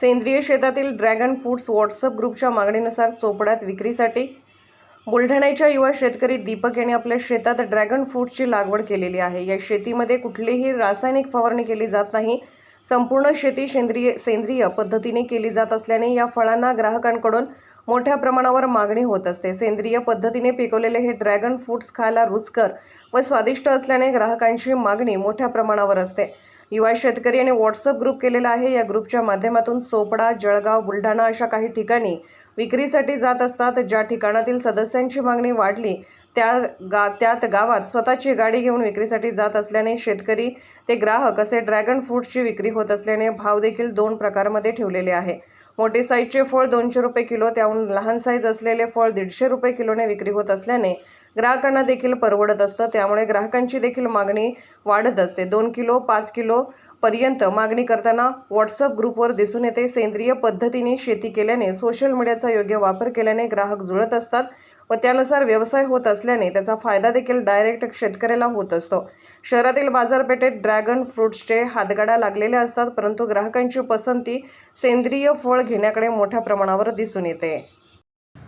सेंद्रिय शेतातील dragon fruits WhatsApp ग्रुपच्या मागणीनुसार चोपड्यात विक्रीसाठी. बुलढाण्याच्या युवा शेतकरी दीपक यांनी आपल्या शेतात ड्रॅगन फ्रूटची लागवड केलेली आहे. या शेतीमध्ये कुठलीही रासायनिक फवारणी केली जात नाही. संपूर्ण शेती सेंद्रिय सेंद्रिय पद्धतीने केली जात असल्याने या फळांना ग्राहकांकडून मोठ्या प्रमाणावर मागणी होत असते. सेंद्रिय पद्धतीने पिकवलेले हे ड्रॅगन फ्रूट्स खायला रुचकर व स्वादिष्ट असल्याने ग्राहकांची मागणी मोठ्या प्रमाणावर असते. युवा शेतकरी यांनी व्हॉट्सअप ग्रुप केलेला आहे. या ग्रुपच्या माध्यमातून चोपडा जळगाव बुलढाणा अशा काही ठिकाणी विक्रीसाठी जात असतात. ज्या ठिकाणातील सदस्यांची मागणी वाढली त्या गा त्यात गावात स्वतःची गाडी घेऊन विक्रीसाठी जात असल्याने शेतकरी ते ग्राहक असे ड्रॅगन फ्रूटची विक्री होत असल्याने भाव देखील दोन प्रकारमध्ये ठेवलेले आहे. मोठे साईजचे फळ दोनशे रुपये किलो त्याहून लहान साईज असलेले फळ दीडशे रुपये किलोने विक्री होत असल्याने ग्राहकांना देखील परवडत असतं. त्यामुळे ग्राहकांची देखील मागणी वाढत असते. दोन किलो पाच किलो पर्यंत मागणी करताना व्हॉट्सअप ग्रुपवर दिसून येते. सेंद्रिय पद्धतीने शेती केल्याने सोशल मीडियाचा योग्य वापर केल्याने ग्राहक जुळत असतात व त्यानुसार व्यवसाय होत असल्याने त्याचा फायदा देखील डायरेक्ट शेतकऱ्याला होत असतो. शहरातील बाजारपेठेत ड्रॅगन फ्रूट्सचे हातगाडा लागलेले असतात परंतु ग्राहकांची पसंती सेंद्रिय फळ घेण्याकडे मोठ्या प्रमाणावर दिसून येते.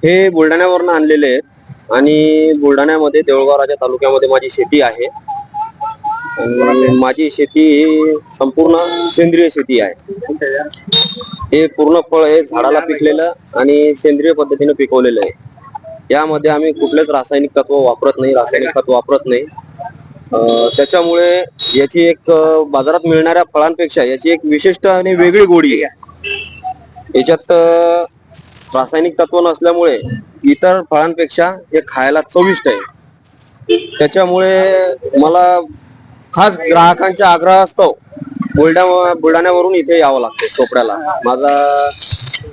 हे बुलढाण्यावरून आणलेले आहेत. आणि बुलढाण्यामध्ये देऊळगाव राजा तालुक्यामध्ये माझी शेती आहे. माझी शेती ही संपूर्ण सेंद्रिय शेती आहे. हे पूर्ण फळ हे झाडाला पिकलेलं आणि सेंद्रिय पद्धतीने पिकवलेलं आहे. यामध्ये आम्ही कुठलेच रासायनिक तत्व वापरत नाही रासायनिक खत वापरत नाही. त्याच्यामुळे याची एक बाजारात मिळणाऱ्या फळांपेक्षा याची एक विशिष्ट आणि वेगळी गोडी आहे. याच्यात रासायनिक तत्व नसल्यामुळे इतर फळांपेक्षा हे खायला चविष्ट आहे. त्याच्यामुळे मला खास ग्राहकांच्या आग्रहास्तव बुलढा बुलढाण्यावरून इथे यावं लागते चोपड्याला. माझा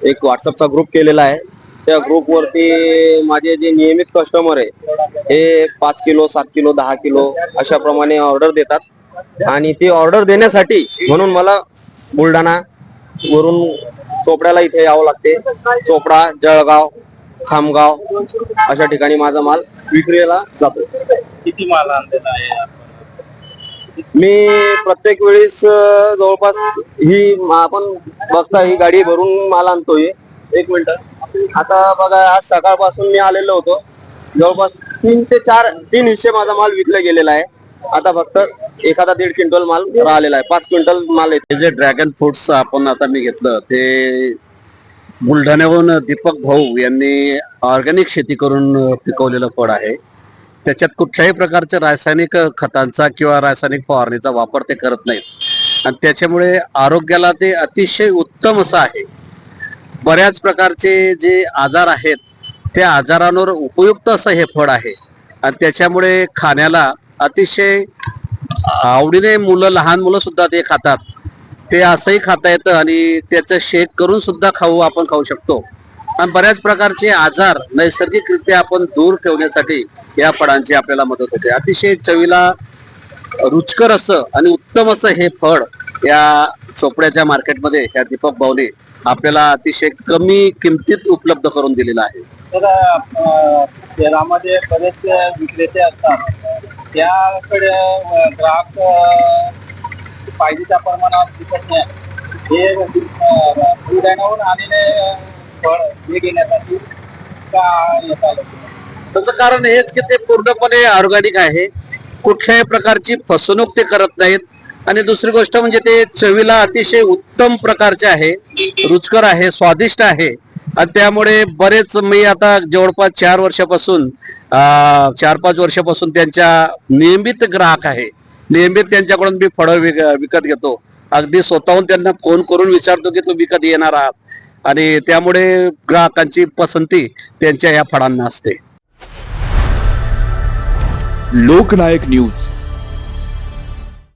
एक व्हॉट्सअपचा ग्रुप केलेला आहे. त्या ग्रुपवरती माझे जे नियमित कस्टमर आहे हे पाच किलो सात किलो दहा किलो अशा प्रमाणे ऑर्डर देतात. आणि ती ऑर्डर देण्यासाठी म्हणून मला बुलढाणा वरून चोपड्याला इथे यावं लागते. चोपडा जळगाव खामगाव अशा ठिकाणी माझा माल विक्रीला जातो. किती माल आणलेला आहे मी प्रत्येक वेळेस जवळपास ही आपण बघता ही गाडी भरून माल आणतोय. एक मिनिट. आता बघा आज सकाळपासून मी आलेलो होतो. जवळपास तीन ते चार तीन हिस्से माझा माल विकला गेलेला आहे. आता फक्त एखादा दीड क्विंटल माल राहिलेला आहे. पाच क्विंटल माल येतो जे ड्रॅगन फ्रुट्स आपण आता मी घेतलं ते बुलढाण्याहून दीपक भाऊ यांनी ऑर्गॅनिक शेती करून पिकवलेलं फळ आहे. त्याच्यात कुठल्याही प्रकारच्या रासायनिक खतांचा किंवा रासायनिक फवारणीचा वापर ते करत नाहीत. आणि त्याच्यामुळे आरोग्याला ते अतिशय उत्तम असं आहे. बऱ्याच प्रकारचे जे आजार आहेत त्या आजारांवर उपयुक्त असं हे फळ आहे. आणि त्याच्यामुळे खाण्याला अतिशय आवडीने मुलं लहान मुलं सुद्धा ते खातात. ते असंही खाता येतं आणि त्याचं शेक करून सुद्धा खाऊ आपण खाऊ शकतो. आणि बऱ्याच प्रकारचे आजार नैसर्गिकरित्या आपण दूर ठेवण्यासाठी या फळांची आपल्याला मदत होते. अतिशय चवीला रुचकर असं आणि उत्तम असं हे फळ या चोपड्याच्या मार्केटमध्ये या दीपक भाऊने आपल्याला अतिशय कमी किमतीत उपलब्ध करून दिलेलं आहे. तर अ, शहरामध्ये बरेच विक्रेते असतात. त्याकडे ग्राहक पाहिजे त्या प्रमाणात दिसत नाही हे बुलढाण्याहून आलेले फळ हे घेण्यासाठी का येत आलं त्याचं कारण हेच की ते पूर्णपणे ऑर्गॅनिक आहे. कुठल्याही प्रकारची फसवणूक ते करत नाहीत. आणि दुसरी गोष्ट म्हणजे ते चवीला अतिशय उत्तम प्रकारचे आहे. रुचकर आहे स्वादिष्ट आहे. आणि त्यामुळे बरेच मी आता जवळपास चार वर्षापासून चार पाच वर्षापासून त्यांच्या नियमित ग्राहक आहे. नियमित त्यांच्याकडून मी फळं विकत घेतो. अगदी स्वतःहून त्यांना फोन करून विचारतो की तुम्ही कधी येणार आहात? आणि त्यामुळे ग्राहकांची पसंती त्यांच्या या फळांना असते. लोकनायक न्यूज.